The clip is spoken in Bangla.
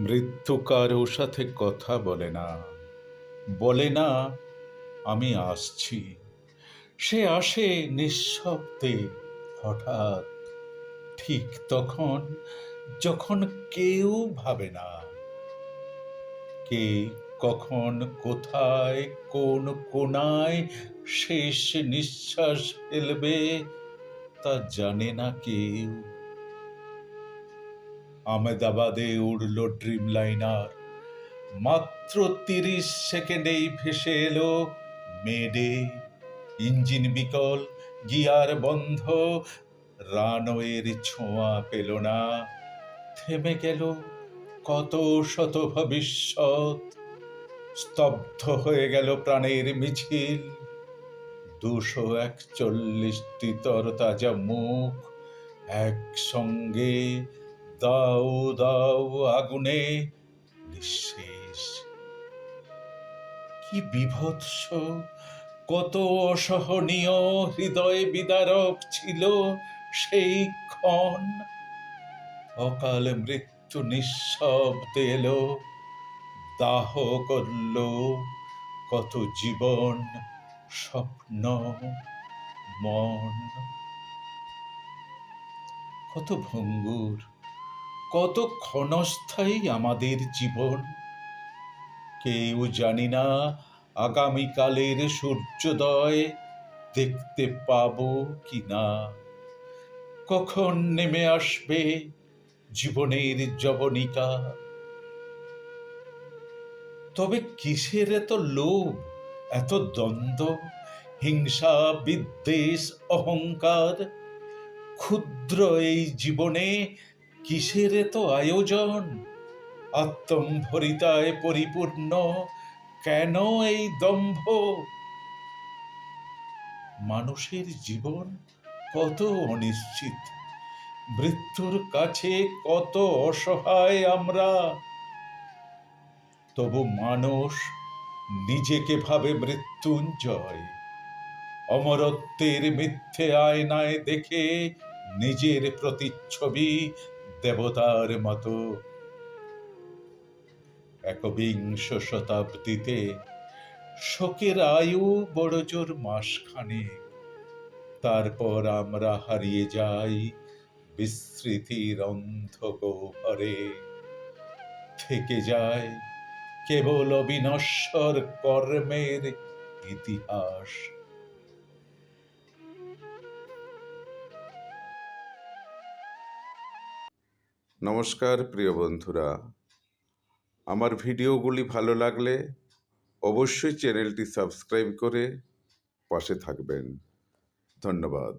মৃত্যু কারও সাথে কথা বলে না। বলে না, আমি আসছি। সে আসে নিঃশব্দে, হঠাৎ। ঠিক তখন, যখন কেউ ভাবে না। কে কখন, কোথায়, কোন কোনায় শেষ নিঃশ্বাস ফেলবে, তা জানে না কেউ। আমেদাবাদে উড়ল ড্রিম লাইনার মাত্র তিরিশ সেকেন্ডেই ভেসে এলো মেডে। ইঞ্জিন বিকল, গিয়ার বন্ধ, রানওয়ের ছোঁয়া পেল না। থেমে গেল কত শত ভবিষ্যৎ। স্তব্ধ হয়ে গেল প্রাণের মিছিল। দুশো একচল্লিশটি তরতাজা মুখ একসঙ্গে দাও দাও আগুনে, নিঃশেষ। কি বিভৎস, কত অসহনীয় হৃদয় বিদারক ছিল সেই ক্ষণ। অকাল মৃত্যু নিঃশব্দে এলো, দাহ করল, কত জীবন, স্বপ্ন, মন। কত ভঙ্গুর কত ক্ষণস্থায়ী আমাদের জীবন। কেউ জানি না আগামীকালের সূর্যোদয় দেখতে পাব কি না কখন নেমে আসবে জীবনের জবনিকা? তবে কিসের এত লোভ, এত দ্বন্দ্ব, হিংসা, বিদ্বেষ, অহংকার? ক্ষুদ্র এই জীবনে কিসের এত আয়োজন? আত্মম্ভরিতায় পরিপূর্ণ কেন এই দম্ভ? মানুষের জীবন কত অনিশ্চিত? মৃত্যুর কাছে কত অসহায় আমরা? তবু মানুষ নিজেকে ভাবে মৃত্যুঞ্জয়। অমরত্বের মিথ্যে আয়নায় দেখে নিজের প্রতিচ্ছবি দেবতার মতো। একবিংশ শতাব্দীতে শোকের আয়ু বড় জোর মাসখানে তারপর আমরা হারিয়ে যাই বিস্মৃতির অন্ধ গহ্বরে থেকে যায় কেবল অবিনশ্বর কর্মের ইতিহাস। নমস্কার প্রিয় বন্ধুরা। আমার ভিডিওগুলি ভালো লাগলে অবশ্যই চ্যানেলটি সাবস্ক্রাইব করে পাশে থাকবেন। ধন্যবাদ।